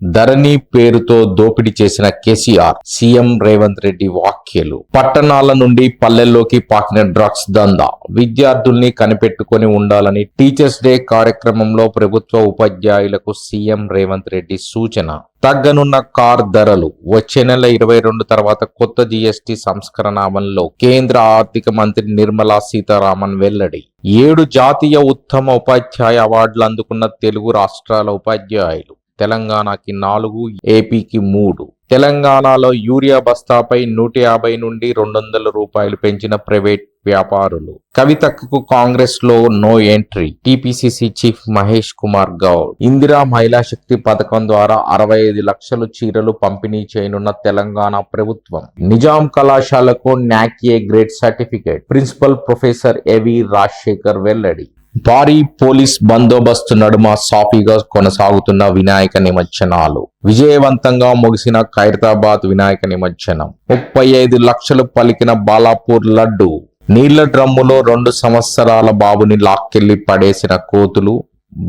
ధరణి పేరుతో దోపిడీ చేసిన కేసీఆర్ సీఎం రేవంత్ రెడ్డి వ్యాఖ్యలు. పట్టణాల నుండి పల్లెల్లోకి పాకిన డ్రగ్స్ దందా. విద్యార్థుల్ని కనిపెట్టుకొని ఉండాలని టీచర్స్ డే కార్యక్రమంలో ప్రభుత్వ ఉపాధ్యాయులకు సీఎం రేవంత్ రెడ్డి సూచన. తగ్గనున్న కార్ ధరలు. వచ్చే నెల ఇరవై రెండు తర్వాత కొత్త జీఎస్టీ సంస్కరణ అమల్లో. కేంద్ర ఆర్థిక మంత్రి నిర్మలా సీతారామన్ వెల్లడి. ఏడు జాతీయ ఉత్తమ ఉపాధ్యాయ అవార్డులు అందుకున్న తెలుగు రాష్ట్రాల ఉపాధ్యాయులు. తెలంగాణకి నాలుగు ఏపీకి మూడు. తెలంగాణలో యూరియా బస్తాపై నూట యాభై నుండి రెండు వందల రూపాయలు పెంచిన ప్రైవేట్ వ్యాపారులు. కవితకు కాంగ్రెస్లో no entry TPCC chief Mahesh Kumar Goud. Indira Mahila Shakti పథకం ద్వారా అరవై ఐదు లక్షలు చీరలు పంపిణీ చేయనున్న తెలంగాణ ప్రభుత్వం. నిజాం కళాశాలకు NAAC A grade certificate. Principal professor AV Rajasekhar వెల్లడి. భారీ పోలీస్ బందోబస్తు నడుమ సాఫీగా కొనసాగుతున్న వినాయక నిమజ్జనాలు. విజయవంతంగా ముగిసిన ఖైరతాబాద్ వినాయక నిమజ్జనం. ముప్పై ఐదు లక్షలు పలికిన బాలాపూర్ లడ్డు. నీళ్ళ డ్రమ్ములో రెండు సంవత్సరాల బాబుని లాక్కెళ్ళి పడేసిన కోతులు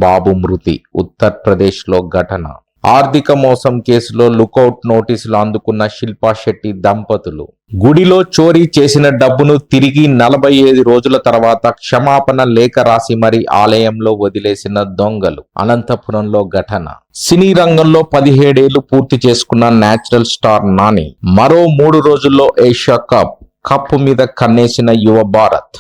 బాబు మృతి. ఉత్తరప్రదేశ్లో ఘటన. ఆర్థిక మోసం కేసులో లుకౌట్ నోటీసులు అందుకున్న శిల్పా శెట్టి దంపతులు. గుడిలో చోరీ చేసిన డబ్బును తిరిగి నలభై ఐదు రోజుల తర్వాత క్షమాపణ లేఖ రాసి మరి ఆలయంలో వదిలేసిన దొంగలు. అనంతపురంలో ఘటన. సినీ రంగంలో పదిహేడేళ్ళు పూర్తి చేసుకున్న నేచురల్ స్టార్ నాని. మరో మూడు రోజుల్లో ఏషియా కప్ కప్పు మీద కన్నేసిన యువ భారత్.